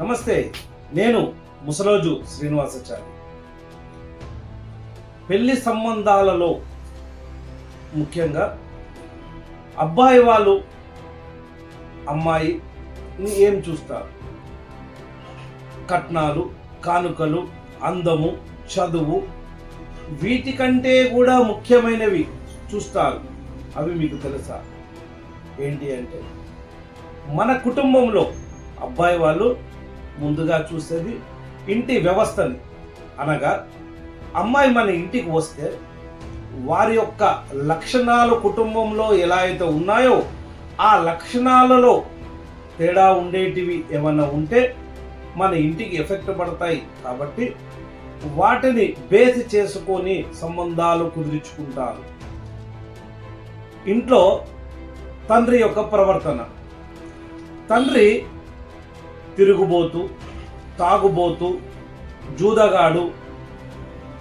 నమస్తే నేను ముసలోజు శ్రీనివాసాచారి. పెళ్ళి సంబంధాలలో ముఖ్యంగా అబ్బాయి వాళ్ళు అమ్మాయి ఏం చూస్తారు? కట్నాలు కానుకలు అందము చదువు వీటికంటే కూడా ముఖ్యమైనవి చూస్తారు. అవి మీకు తెలుసా? ఏంటి అంటే మన కుటుంబంలో అబ్బాయి వాళ్ళు ముందుగా చూసేది ఇంటి వ్యవస్థని. అనగా అమ్మాయి మన ఇంటికి వస్తే వారి యొక్క లక్షణాలు కుటుంబంలో ఎలా అయితే ఉన్నాయో ఆ లక్షణాలలో తేడా ఉండేటివి ఏమైనా ఉంటే మన ఇంటికి ఎఫెక్ట్ పడతాయి. కాబట్టి వాటిని బేస్ చేసుకొని సంబంధాలు కుదిరించుకుంటారు. ఇంట్లో తండ్రి యొక్క ప్రవర్తన. తండ్రి తిరుగుబోతు తాగుబోతు జూదగాడు.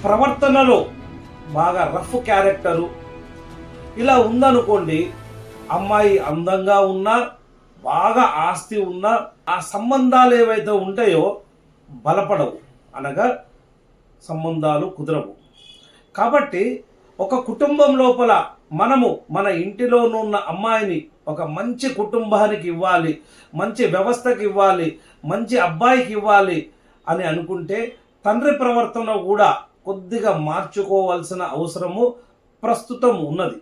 ప్రవర్తనలో బాగా రఫ్ క్యారెక్టరు. ఇలా ఉందనుకోండి అమ్మాయి అందంగా ఉన్నా బాగా ఆస్తి ఉన్నా ఆ సంబంధాలు ఏవైతే ఉంటాయో బలపడవు. అనగా సంబంధాలు కుదరవు. కాబట్టి ఒక కుటుంబం లోపల మనము మన ఇంటిలోనున్న అమ్మాయిని ఒక మంచి కుటుంబానికి ఇవ్వాలి మంచి వ్యవస్థకి ఇవ్వాలి మంచి అబ్బాయికి ఇవ్వాలి అని అనుకుంటే తండ్రి ప్రవర్తన కూడా కొద్దిగా మార్చుకోవాల్సిన అవసరము ప్రస్తుతం ఉన్నది.